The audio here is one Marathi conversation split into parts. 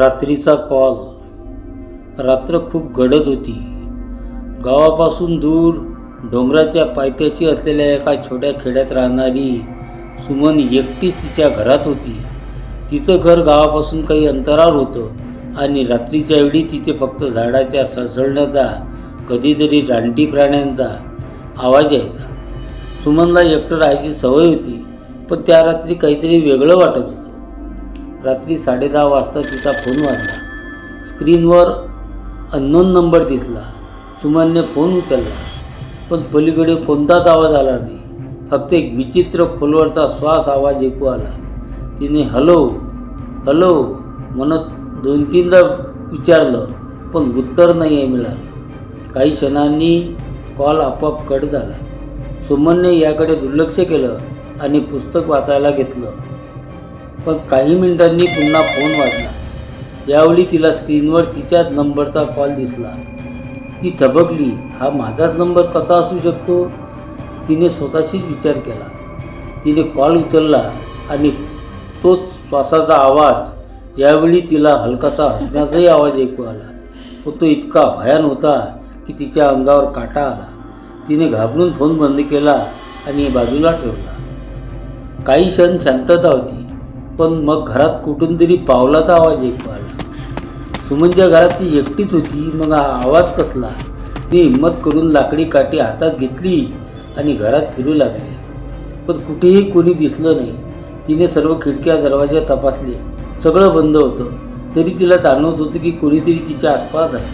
रात्रीचा कॉल रात्र खूप गडद होती. गावापासून दूर डोंगराच्या पायथ्याशी असलेल्या एका छोट्या खेड्यात राहणारी सुमन एकटीच तिच्या घरात होती. तिचं घर गावापासून काही अंतरावर होतं आणि रात्रीच्या वेळी तिथे फक्त झाडाच्या सळसळण्याचा कधीतरी रानटी प्राण्यांचा आवाज यायचा. सुमनला एकटं राहायची सवय होती पण त्या रात्री काहीतरी वेगळं वाटत होतं. रात्री साडेदहा वाजता तिचा फोन वाजला. स्क्रीनवर अननोन नंबर दिसला. सुमनने फोन उचलला. पण पलीकडे कोणताच आवाज आला नाही. फक्त एक विचित्र खोलवरचा श्वास आवाज ऐकू आला. तिने हॅलो हॅलो म्हणत दोन तीनदा विचारलं पण उत्तर नाही आहे मिळालं. काही क्षणांनी कॉल आपोआप कट झाला. सुमनने याकडे दुर्लक्ष केलं आणि पुस्तक वाचायला घेतलं. पण काही मिनिटांनी पुन्हा फोन वाजला. यावेळी तिला स्क्रीनवर तिच्याच नंबरचा कॉल दिसला. ती थबकली हा माझाच नंबर कसा असू शकतो? तिने स्वतःशीच विचार केला. तिने कॉल उचलला आणि तोच श्वासाचा आवाज यावेळी तिला हलकासा हसण्याचाही आवाज ऐकू आला. पण तो इतका भयान होता की तिच्या अंगावर काटा आला. तिने घाबरून फोन बंद केला आणि बाजूला ठेवला. काही क्षण शांतता होती. पण मग घरात कुठून तरी पावलाचा आवाज एक आला सुमनच्या घरात ती एकटीच होती मग हा आवाज कसला? ती हिंमत करून लाकडी काठी हातात घेतली आणि घरात फिरू लागली. पण कुठेही कोणी दिसलं नाही. तिने सर्व खिडक्या दरवाजे तपासले. सगळं बंद होतं. तरी तिला जाणवत होतं की कोणीतरी तिच्या आसपास आहे.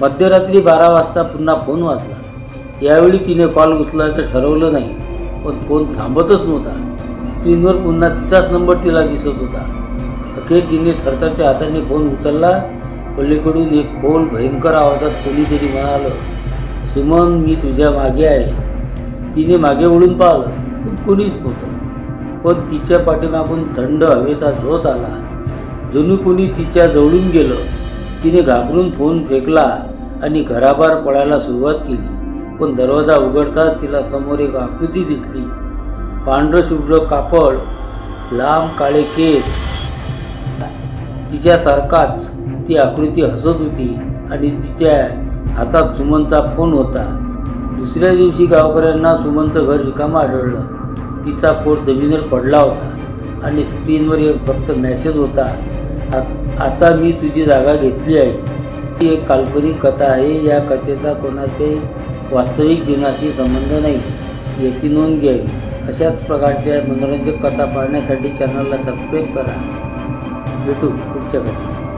मध्यरात्री बारा वाजता पुन्हा फोन वाजला. यावेळी तिने कॉल उचलायचं ठरवलं नाही. पण फोन थांबतच नव्हता. स्क्रीनवर पुन्हा तिचाच नंबर तिला दिसत होता. अखेर तिने थरथरच्या हाताने फोन उचलला. पल्लीकडून एक खोल भयंकर आवाजात कोणीतरी म्हणालं सुमन मी तुझ्या मागे आहे. तिने मागे वळून पाहिलं पण कोणीच नव्हतं. पण तिच्या पाठीमागून थंड हवेचा झोत आला. जणू कोणी तिच्या जवळून गेलं. तिने घाबरून फोन फेकला आणि घराबाहेर पळायला सुरुवात केली. पण दरवाजा उघडताच तिला समोर एक आकृती दिसली. पांढरशुभ्र कापड लांब काळे केस. तिच्यासारखाच ती आकृती हसत होती आणि तिच्या हातात सुमनचा फोन होता. दुसऱ्या दिवशी गावकऱ्यांना सुमनचं घर रिकामं आढळलं. तिचा फोन जमिनीवर पडला होता आणि स्क्रीनवर एक फक्त मॅसेज होता "आ- आता मी तुझी जागा घेतली आहे. ही एक काल्पनिक कथा आहे. या कथेचा कोणाचे वास्तविक जीवनाशी संबंध नाही. याची नोंद घ्यावी. अशाच प्रकारच्या मनोरंजक कथा पाहण्यासाठी चॅनलला सबस्क्राईब करा. भेटू पुढच्या कथा